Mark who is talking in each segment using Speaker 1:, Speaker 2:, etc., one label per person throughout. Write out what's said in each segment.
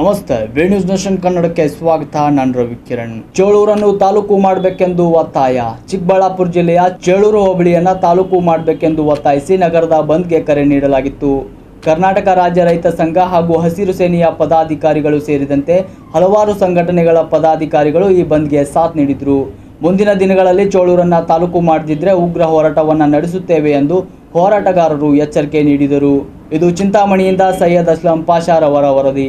Speaker 1: ನಮಸ್ತೆ V news nation ಕನ್ನಡಕ್ಕೆ ಸ್ವಾಗತ. ನಾನು ರವಿ ಕಿರಣ್. ಚೇಳೂರನ್ನು ತಾಲೂಕು ಮಾಡಬೇಕೆಂದು ಒತ್ತಾಯ. ಚಿಕ್ಕಬಳ್ಳಾಪುರ ಜಿಲ್ಲೆಯ ಚೇಳೂರು ಹೋಬಳಿಯನ್ನ ತಾಲೂಕು ಮಾಡಬೇಕೆಂದು ಒತ್ತಾಯಿಸಿ ನಗರದ ಬಂದ್ಗೆ ಕರೆ ನೀಡಲಾಗಿತ್ತು. ಕರ್ನಾಟಕ ರಾಜ್ಯ ರೈತ ಸಂಘ ಹಾಗೂ ಹಸಿರು ಸೇನೆಯ ಪದಾಧಿಕಾರಿಗಳು ಸೇರಿದಂತೆ ಹಲವಾರು ಸಂಘಟನೆಗಳ ಪದಾಧಿಕಾರಿಗಳು ಈ ಬಂದ್ಗೆ ಸಾಥ್ ನೀಡಿದ್ರು. ಮುಂದಿನ ದಿನಗಳಲ್ಲಿ ಚೋಳೂರನ್ನ ತಾಲೂಕು ಮಾಡದಿದ್ರೆ ಉಗ್ರ ಹೋರಾಟವನ್ನ ನಡೆಸುತ್ತೇವೆ ಎಂದು ಹೋರಾಟಗಾರರು ಎಚ್ಚರಿಕೆ ನೀಡಿದರು. ಇದು ಚಿಂತಾಮಣಿಯಿಂದ ಸೈಯದ್ ಅಸ್ಲಂ ಪಾಷಾರ್ ಅವರ ವರದಿ.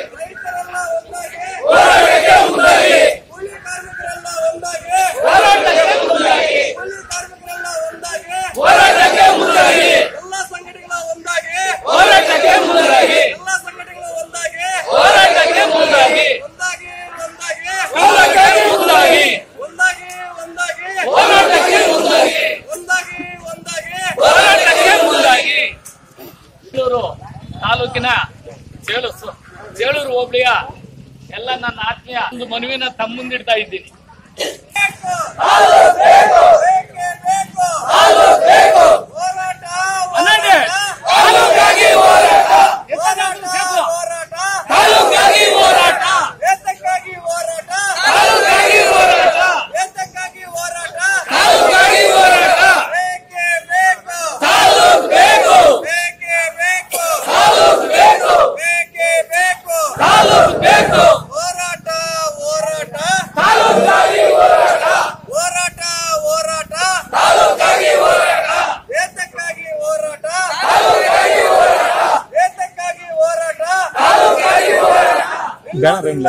Speaker 2: ತಾಲೂಕಿನ ಚೇಳು ಚೇಳೂರು ಹೋಬಳಿಯ ಎಲ್ಲ ನನ್ನ ಆತ್ಮೀಯ ಒಂದು ಮನವಿನ ತಮ್ಮ ಮುಂದಿಡ್ತಾ ಇದ್ದೀನಿ
Speaker 3: ಬೇಕು ಬೇಕೇ ಬೇಕು ಹೋರಾಟ
Speaker 2: ಅನ್ನಂಗೆ.
Speaker 3: ಹೋರಾಟ
Speaker 2: ಹೋರಾಟ
Speaker 3: ಹೋರಾಟ
Speaker 2: ತಾಲೂಕಾಗಿ ಹೋರಾಟ
Speaker 3: ವೇತಕ್ಕಾಗಿ ಹೋರಾಟ
Speaker 2: ತಾಲೂಕಾಗಿ ಹೋರಾಟ
Speaker 3: ವೇತಕ್ಕಾಗಿ ಹೋರಾಟ
Speaker 2: ತಾಲೂಕಾಗಿ ಹೋರಾಟ
Speaker 3: ಬೇಕೇ ಬೇಕು
Speaker 2: ತಾಲೂಕ್ ಬೇಕು
Speaker 3: ಬೇಕೇ ಬೇಕು
Speaker 2: ತಾಲೂಕ್ ಬೇಕು
Speaker 3: ಬೇಕೇ ಬೇಕು
Speaker 2: ತಾಲೂಕ್ ಬೇಕು
Speaker 3: ಹೋರಾಟ ಹೋರಾಟ.
Speaker 2: ತಾಲೂಕಾಗಿ ಹೋರಾಟ.
Speaker 3: ಹೋರಾಟ ಹೋರಾಟ.
Speaker 2: ತಾಲೂಕಾಗಿ ಹೋರಾಟ.
Speaker 3: ವೇತಕ್ಕಾಗಿ ಹೋರಾಟ.
Speaker 2: ತಾಲೂಕಾಗಿ ಹೋರಾಟ.
Speaker 3: ವೇತಕ್ಕಾಗಿ ಹೋರಾಟ.
Speaker 2: ತಾಲೂಕಾಗಿ ಹೋರಾಟ.
Speaker 3: ನಿಲ್ಲುವುದಿಲ್ಲ.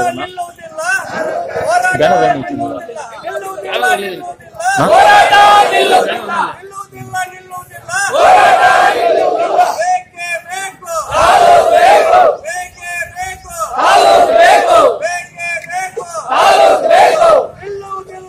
Speaker 3: ಹೋರಾಟ ನಿಲ್ಲುವುದಿಲ್ಲ. ನಿಲ್ಲುವುದಿಲ್ಲ ನಿಲ್ಲುವುದಿಲ್ಲ.
Speaker 2: ಹೋರಾಟ ನಿಲ್ಲುವುದಿಲ್ಲ.
Speaker 3: ನಿಲ್ಲುವುದಿಲ್ಲ ನಿಲ್ಲುವುದಿಲ್ಲ. ಹೋರಾಟ ನಿಲ್ಲುವುದಿಲ್ಲ ಬೇಕೇ ಬೇಕು
Speaker 2: ತಾಲೂಕ್ ಬೇಕು
Speaker 3: ಬೇಕೇ ಬೇಕು
Speaker 2: ತಾಲೂಕ್ ಬೇಕು
Speaker 3: ಬೇಕೇ ಬೇಕು
Speaker 2: ತಾಲೂಕ್ ಬೇಕು
Speaker 3: ನಿಲ್ಲುವುದಿಲ್ಲ